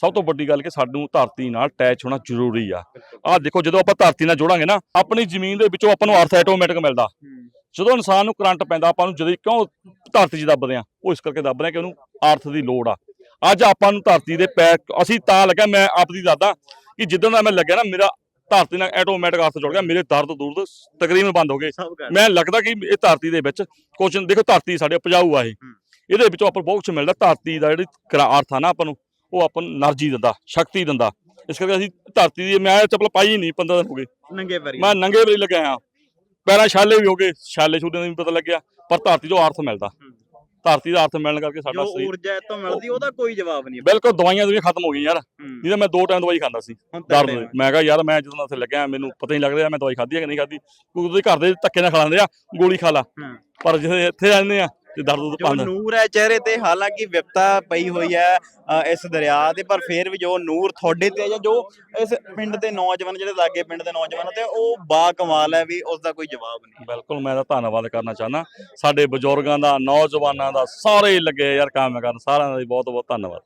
ਸਭ ਤੋਂ ਵੱਡੀ ਗੱਲ ਕਿ ਸਾਨੂੰ ਧਰਤੀ ਨਾਲ ਅਟੈਚ ਹੋਣਾ ਜ਼ਰੂਰੀ ਆ। ਆਹ ਦੇਖੋ ਜਦੋਂ ਆਪਾਂ ਧਰਤੀ ਨਾਲ ਜੋੜਾਂਗੇ ਨਾ ਆਪਣੀ ਜ਼ਮੀਨ ਦੇ ਵਿੱਚੋਂ ਆਪਾਂ ਨੂੰ ਅਰਥ ਆਟੋਮੈਟਿਕ ਮਿਲਦਾ। ਜਦੋਂ ਇਨਸਾਨ ਨੂੰ ਕਰੰਟ ਪੈਂਦਾ ਆਪਾਂ ਨੂੰ ਜਦੋਂ ਕਿਉਂ ਧਰਤੀ 'ਚ ਦੱਬਦੇ ਆ? ਉਹ ਇਸ ਕਰਕੇ ਦੱਬਦੇ ਆ ਕਿ ਉਹਨੂੰ ਅਰਥ ਦੀ ਲੋੜ ਆ। ਅੱਜ ਆਪਾਂ ਨੂੰ ਧਰਤੀ ਦੇ ਪੈਰ ਅਸੀਂ ਤਾਂ ਲੱਗਾ ਮੈਂ ਆਪਦੀ ਦੱਸਦਾ ਕਿ ਜਿੱਦਾਂ ਦਾ ਮੈਂ ਲੱਗਿਆ ਨਾ ਮੇਰਾ ਧਰਤੀ ਨਾਲ ਆਟੋਮੈਟਿਕ ਅਰਥ ਜੁੜ ਗਿਆ ਮੇਰੇ ਦਰਦ ਦੂਰ ਤਕਰੀਬਨ ਬੰਦ ਹੋ ਗਏ। ਮੈਂ ਲੱਗਦਾ ਕਿ ਇਹ ਧਰਤੀ ਦੇ ਵਿੱਚ ਕੁਛ ਦੇਖੋ ਧਰਤੀ ਸਾਡੇ ਉਪਜਾਊ ਆ ਇਹ। ਇਹਦੇ ਵਿੱਚੋਂ ਆਪਾਂ ਬਹੁਤ ਕੁਛ ਮਿਲਦਾ ਧਰਤੀ ਦਾ ਜਿਹੜੀ ਅਰਥ ਆ ਨਾ ਆਪਾਂ ਨੂੰ। ਉਹ ਆਪਾਂ ਨੂੰ એનર્ਜੀ ਦਿੰਦਾ ਸ਼ਕਤੀ ਦਿੰਦਾ। ਇਸ ਕਰਕੇ ਅਸੀਂ ਧਰਤੀ ਦੀ ਮੈਂ ਚੱਪਲ ਪਾਈ ਨਹੀਂ 15 ਦਿਨ ਹੋ ਗਏ। ਨੰਗੇ ਪੈਰੀ। ਮੈਂ ਨੰਗੇ ਲੱਗਿਆ ਲਗਾਇਆ ਪੈਰਾਂ ਛਾਲੇ ਵੀ ਹੋ ਗਏ ਛਾਲੇ ਛੁੱਟਿਆਂ ਦਾ ਵੀ ਪਤਾ ਲੱਗਿਆ ਪਰ ਧਰਤੀ ਤੋਂ ਅਰਥ ਮਿਲਦਾ। ਧਰਤੀ ਦਾ ਅਰਥ ਮਿਲਣ ਕਰਕੇ ਸਾਡਾ ਸਰੀਰ ਊਰਜਾ ਇਤੋਂ ਮਿਲਦੀ ਉਹਦਾ ਕੋਈ ਜਵਾਬ ਨਹੀਂ। ਬਿਲਕੁਲ ਦਵਾਈਆਂ ਜਿਹੜੀਆਂ ਖਤਮ ਹੋ ਗਈਆਂ ਯਾਰ। ਜਿਹਦਾ ਮੈਂ ਦੋ ਟਾਈਮ ਦਵਾਈ ਖਾਂਦਾ ਸੀ। ਦਰਦ ਮੈਂ ਕਿਹਾ ਯਾਰ ਮੈਂ ਜਦੋਂ ਉੱਥੇ ਲੱਗਿਆ ਮੈਨੂੰ ਪਤਾ ਨਹੀਂ ਲੱਗ ਰਿਹਾ ਮੈਂ ਦਵਾਈ ਖਾਧੀ ਹੈ ਕਿ ਨਹੀਂ ਖਾਧੀ। ਕਿਉਂਕਿ ਉਹਦੇ ਘਰ ਦੇ ਧੱਕੇ ਨਾਲ ਖਾ ਲੈਂਦੇ ਆ ਗੋਲੀ ਖਾ ਲਾ। ਪਰ ਜਿਹੜੇ ਇੱਥੇ ਆਉਂਦੇ ਆ ਤੇ ਦਰਦ ਤੋਂ ਜੋ ਨੂਰ ਹੈ ਚਿਹਰੇ ਤੇ ਹਾਲਾਂਕਿ ਵਿਪਤਾ ਪਈ ਹੋਈ ਹੈ ਅ, ਇਸ ਦਰਿਆ ਤੇ ਪਰ ਫਿਰ ਵੀ ਜੋ ਨੂਰ ਤੁਹਾਡੇ ਤੇ ਹੈ ਜਾਂ ਜੋ ਇਸ ਪਿੰਡ ਦੇ ਨੌਜਵਾਨ ਜਿਹੜੇ ਲਾਗੇ ਪਿੰਡ ਦੇ ਨੌਜਵਾਨ ਤੇ ਉਹ ਬਾ ਕਮਾਲ ਹੈ ਵੀ ਉਸ ਦਾ ਕੋਈ ਜਵਾਬ ਨਹੀਂ। ਬਿਲਕੁਲ ਮੈਂ ਤਾਂ ਧੰਨਵਾਦ ਕਰਨਾ ਚਾਹੁੰਦਾ। ਸਾਡੇ ਬਜ਼ੁਰਗਾਂ ਦਾ ਨੌਜਵਾਨਾਂ ਦਾ ਸਾਰੇ ਲੱਗੇ ਯਾਰ ਕੰਮ ਕਰਨ। ਸਾਰਿਆਂ ਦਾ ਜੀ ਬਹੁਤ ਬਹੁਤ ਧੰਨਵਾਦ।